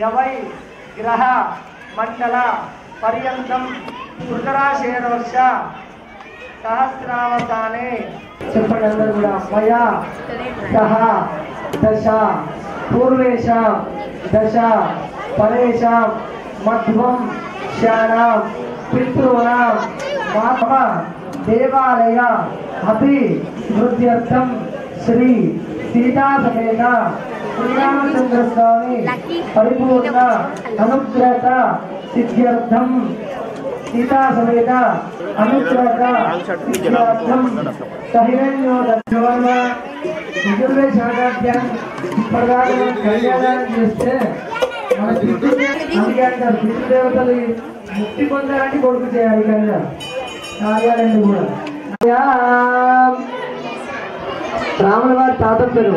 యవై గ్రహ మండల పర్యంతం ఉత్తరాశేర్వర్ష సహస్రావసానే. చెప్పండి అందరూ కూడా. మయా సహ దశ పూర్వేషాం దశ పరేషాం మధ్వం శ్యానాం పితॄణాం మామ దేవాలయ వృద్ధ్యర్థం శ్రీ సీతా సమేత శ్రీరామచంద్ర స్వామి పరిపూర్ణ అనుగ్రహ సిద్ధ్యర్థం సీతా సమేత అనుగ్రహ సిద్ధ్యర్థం సహిరణ్యోదర్శన నిజమే శాఖాధ్యాన్ని ఇప్పటిదాకా మనం కళ్యాణాన్ని చేస్తే మన పితృ అందుకే అంటారు పితృదేవతలు ముక్తి పొందాలని కొడుకు చేయాలి కళ్యాణం కూడా. రాముల వారి తాత పేరు.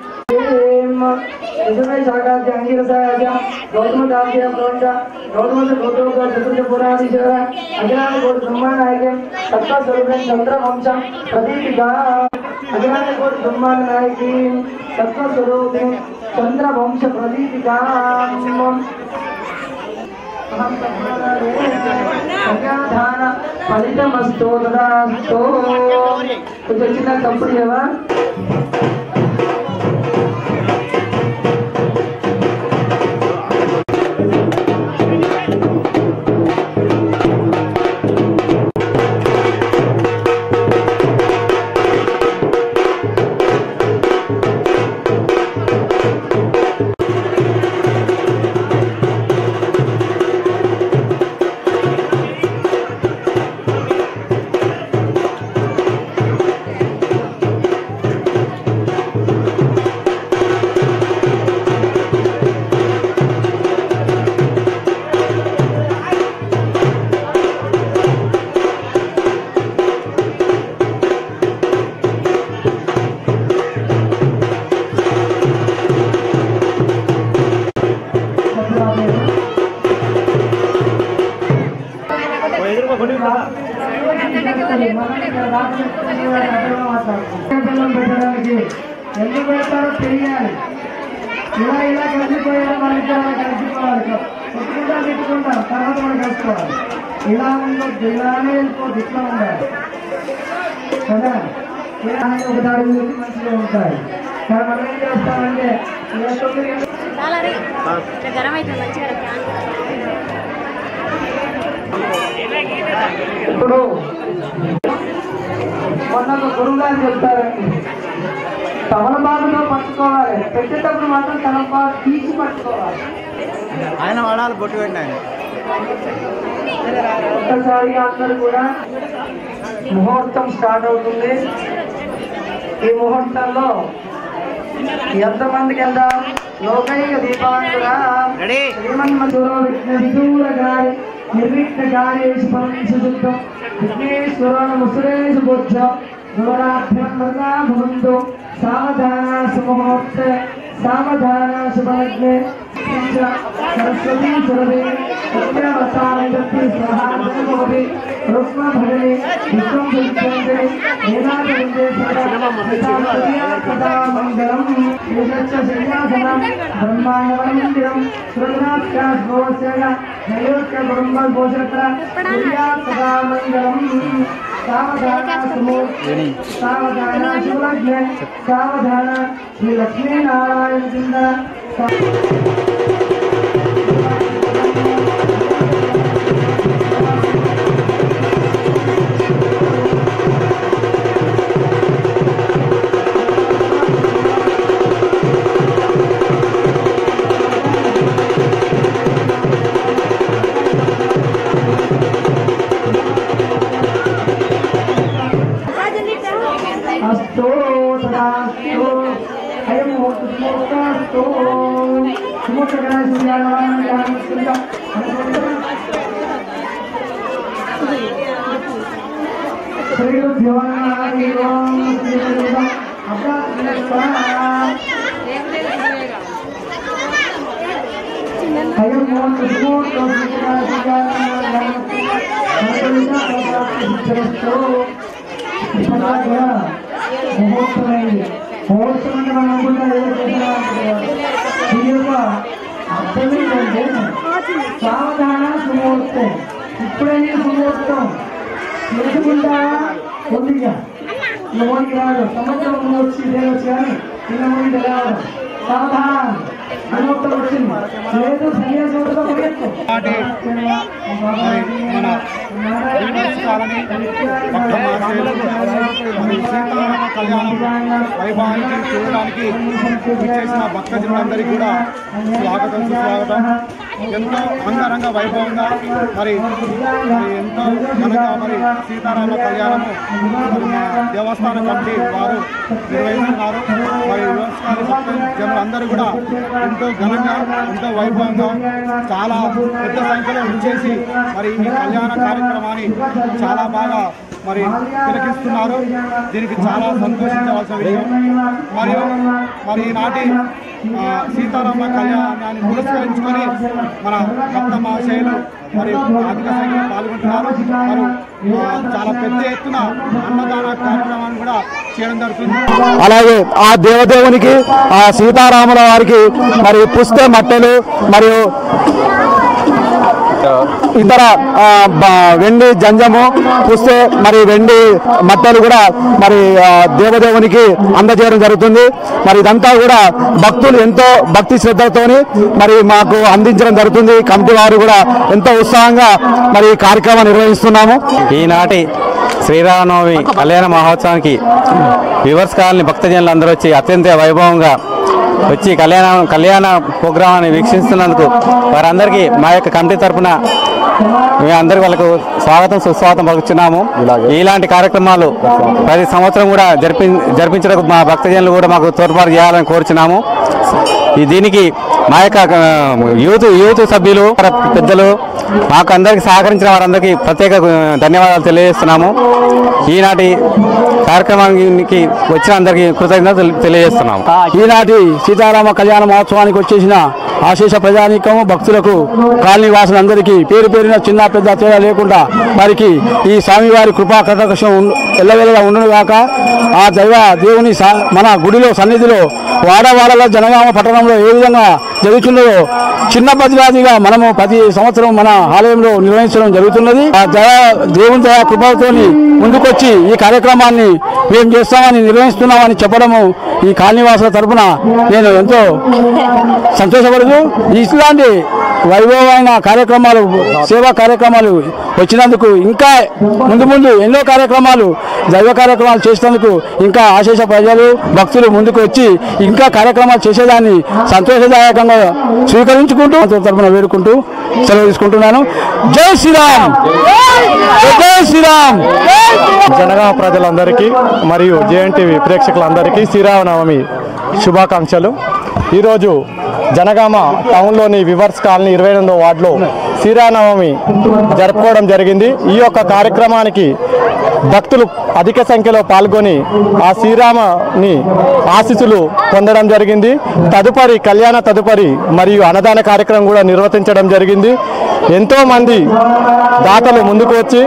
इसमें शाखा जहांगीर रसाया गौतम दास प्रोचा गौतम से गौतम का चतुर्थ पुराणी जगह अज्ञान गोड़ ब्रह्मा नायक सत्ता स्वरूप चंद्र वंश प्रदीप गा अज्ञान गोड़ ब्रह्मा नायक सत्ता स्वरूप चंद्र वंश प्रदीप गा फलितमस्तु तदास्तु कुछ चिन्ह कंपनी है లేవా పెట్టడానికి ఎందుకు పెడతారో తెలియాలి. ఇలా ఇలా కలిసిపోయారో మన ఇద్దరు అలా కలిసిపోవాలి. కొట్టుకుంటా తిట్టుకుంటాం తర్వాత మనం కలుసుకోవాలి. ఇలా ఉండొద్దు ఇలానే వెళ్ళిపోద్దు ఇట్లా ఉండాలి. కదా? ఇలా ఒక దాడి గురించి మంచిగా ఉంటాయి. కానీ మనం ఏం చేస్తామంటే ఇలా తొమ్మిది గరం మంచిగా ఇప్పుడు మొన్న ఒక గురువు గారు చెప్తారండి తమలపాకుతో పట్టుకోవాలి. పెట్టేటప్పుడు మాత్రం తమలపాకు తీసి పట్టుకోవాలి. ఆయన వాడాలి బొట్టు పెట్టిన ఒక్కసారిగా అందరూ కూడా ముహూర్తం స్టార్ట్ అవుతుంది. ఈ ముహూర్తంలో ఎంతమందికి వెళ్దాం? లోకైక రెడీ. శ్రీమన్మధురో విఘ్నవిదూర గారి నిర్విఘ్న కార్యేషు పరమేశు శుద్ధం విఘ్నేశ్వర ముసురేషు బుద్ధ గుణరాభ్యం మృగా భవంతు సావధాన సుముహూర్త సావధాన శుభలగ్నే సరస్వతీ शक्ति सहायता को भी रुक्मा भगने विक्रम सुचंद्रे येना भगने सदा सदा मंगलम यशच्च सिंहासनम ब्रह्मांडम मंदिरम सुरनाथका गोसेन नयोत्य ब्रह्म गोशत्र सदा सदा मंगलम सावधान सुमो सावधान शिवलक्ष्मी सावधान श्री नारायण चंद्र अस्तु अस्तु ayo mukmuk astu semua terkenal sialan dan sudah Seribu Jawa Ayo mohon support ముహూర్తమైంది ముహూర్తం అంటే మనం అనుకుంటాం యొక్క అర్థం ఏంటంటే సావధాన సుముహూర్తం ఇప్పుడైనా సుముహూర్తం ఎదుగుంటా కొద్దిగా లోనికి రాదు. సంవత్సరం వచ్చి ఇదే వచ్చి కానీ నిన్న ముందు రావడం సావధానం. అనుమతం వచ్చింది. లేదు సన్యాసంతో పరిగెత్తు సీతారామ కళ్యాణం వైభవానికి చూడడానికి చేసిన భక్తజనులందరికీ కూడా స్వాగతం సుస్వాగతం. ఎంతో అంగరంగ వైభవంగా మరి ఎంతో ఘనంగా మరి సీతారామ కళ్యాణము దేవస్థానం దేవస్థాన కమిటీ వారు నిర్వహిస్తున్నారు. మరి వ్యవస్థాన జనులందరూ కూడా ఎంతో ఘనంగా ఎంతో వైభవంగా చాలా పెద్ద సంఖ్యలో విచ్చేసి మరి ఈ కళ్యాణ కార్యక్రమాన్ని చాలా బాగా మరి తిలకిస్తున్నారు. దీనికి చాలా సంతోషించవలసిన విషయం. మరియు మరి ఈనాటి సీతారామ కళ్యాణాన్ని పురస్కరించుకొని మన భక్త మహాశయులు మరి అధిక సంఖ్యలో పాల్గొంటున్నారు. మరి చాలా పెద్ద ఎత్తున అన్నదాన కార్యక్రమాన్ని కూడా చేయడం జరుగుతుంది. అలాగే ఆ దేవదేవునికి ఆ సీతారాముల వారికి మరి పుస్తే మట్టెలు మరియు ఇతర బ- వెండి జంజము పుస్తే మరి వెండి మట్టలు కూడా మరి దేవదేవునికి అందజేయడం జరుగుతుంది. మరి ఇదంతా కూడా భక్తులు ఎంతో భక్తి శ్రద్ధలతోని మరి మాకు అందించడం జరుగుతుంది. కమిటీ వారు కూడా ఎంతో ఉత్సాహంగా మరి ఈ కార్యక్రమం నిర్వహిస్తున్నాము. ఈనాటి శ్రీరామనవమి కళ్యాణ మహోత్సవానికి వివర్స్ కాలనీ భక్తజనులు అందరూ వచ్చి అత్యంత వైభవంగా వచ్చి కళ్యాణ కళ్యాణ ప్రోగ్రామాన్ని వీక్షిస్తున్నందుకు వారందరికీ మా యొక్క కమిటీ తరపున మేమందరికీ వాళ్ళకు స్వాగతం సుస్వాగతం పలుకుతున్నాము ఇలాంటి కార్యక్రమాలు ప్రతి సంవత్సరం కూడా జరిపి జరిపించడానికి మా భక్తజనులు కూడా మాకు తోడ్పాటు చేయాలని కోరుచున్నాము. ఈ దీనికి మా యొక్క యూత్ యూత్ సభ్యులు పెద్దలు మాకు అందరికి సహకరించిన వారందరికీ ప్రత్యేక ధన్యవాదాలు తెలియజేస్తున్నాము. ఈనాటి కార్యక్రమానికి వచ్చిన అందరికీ కృతజ్ఞతలు తెలియజేస్తున్నాము. ఈనాటి సీతారామ కళ్యాణ మహోత్సవానికి వచ్చేసిన ఆశేష ప్రజానీకం భక్తులకు కాలనీ వాసులందరికీ పేరు పేరున చిన్న పెద్ద తేడా లేకుండా వారికి ఈ స్వామివారి కృపా కటాక్షం ఉండు- ఎల్లవేళలా ఆ దైవ దేవుని సా- మన గుడిలో సన్నిధిలో వాడవాడలో జనగామ పట్టణంలో ఏ విధంగా జరుగుతున్నదో చిన్న ప్రతిపాదిగా మనము ప్రతి సంవత్సరం మన ఆలయంలో నిర్వహించడం జరుగుతున్నది. ఆ దయా దేవుని దయా కృపతోని ముందుకొచ్చి ఈ కార్యక్రమాన్ని మేము చేస్తామని నిర్వహిస్తున్నామని చెప్పడము ఈ కాలనీవాసుల తరపున నేను ఎంతో సంతోషపడదు ఇట్లాంటి వైభవమైన కార్యక్రమాలు సేవా కార్యక్రమాలు వచ్చినందుకు ఇంకా ముందు ముందు ఎన్నో కార్యక్రమాలు దైవ కార్యక్రమాలు చేసినందుకు ఇంకా ఆశేష ప్రజలు భక్తులు ముందుకు వచ్చి ఇంకా కార్యక్రమాలు చేసేదాన్ని సంతోషదాయకంగా స్వీకరించుకుంటూ తరపున వేడుకుంటూ సెలవు తీసుకుంటున్నాను. జై శ్రీరామ్! జై శ్రీరామ్! జనగామ ప్రజలందరికీ మరియు జేఎన్టీవీ ప్రేక్షకులందరికీ శ్రీరామనవమి శుభాకాంక్షలు. ఈరోజు జనగామ టౌన్లోని వివర్స్ కాలనీ ఇరవై ఎనిమిదో వార్డులో శ్రీరామనవమి జరుపుకోవడం జరిగింది. ఈ యొక్క కార్యక్రమానికి భక్తులు అధిక సంఖ్యలో పాల్గొని ఆ శ్రీరామని ఆశీస్సులు పొందడం జరిగింది. తదుపరి కళ్యాణ తదుపరి మరియు అన్నదాన కార్యక్రమం కూడా నిర్వర్తించడం జరిగింది. ఎంతోమంది దాతలు ముందుకు వచ్చి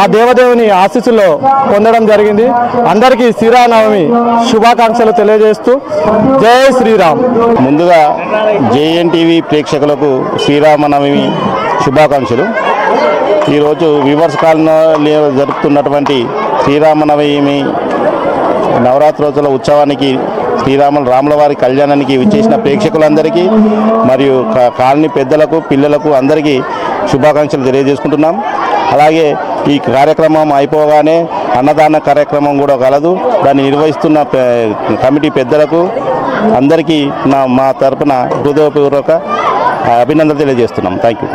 ఆ దేవదేవుని ఆశీస్సులో పొందడం జరిగింది. అందరికీ శ్రీరామనవమి శుభాకాంక్షలు తెలియజేస్తూ జై శ్రీరామ్. ముందుగా జేఎన్టీవీ ప్రేక్షకులకు శ్రీరామనవమి శుభాకాంక్షలు. ఈరోజు వివర్స్ కాలంలో జరుపుతున్నటువంటి శ్రీరామనవమి నవరాత్రోత్సవ ఉత్సవానికి శ్రీరాముల రాముల వారి కళ్యాణానికి విచ్చేసిన ప్రేక్షకులందరికీ మరియు కాలనీ పెద్దలకు పిల్లలకు అందరికీ శుభాకాంక్షలు తెలియజేసుకుంటున్నాం. అలాగే ఈ కార్యక్రమం అయిపోగానే అన్నదాన కార్యక్రమం కూడా కలదు. దాన్ని నిర్వహిస్తున్న కమిటీ పెద్దలకు అందరికీ నా మా తరపున హృదయపూర్వక అభినందన తెలియజేస్తున్నాం. Thank you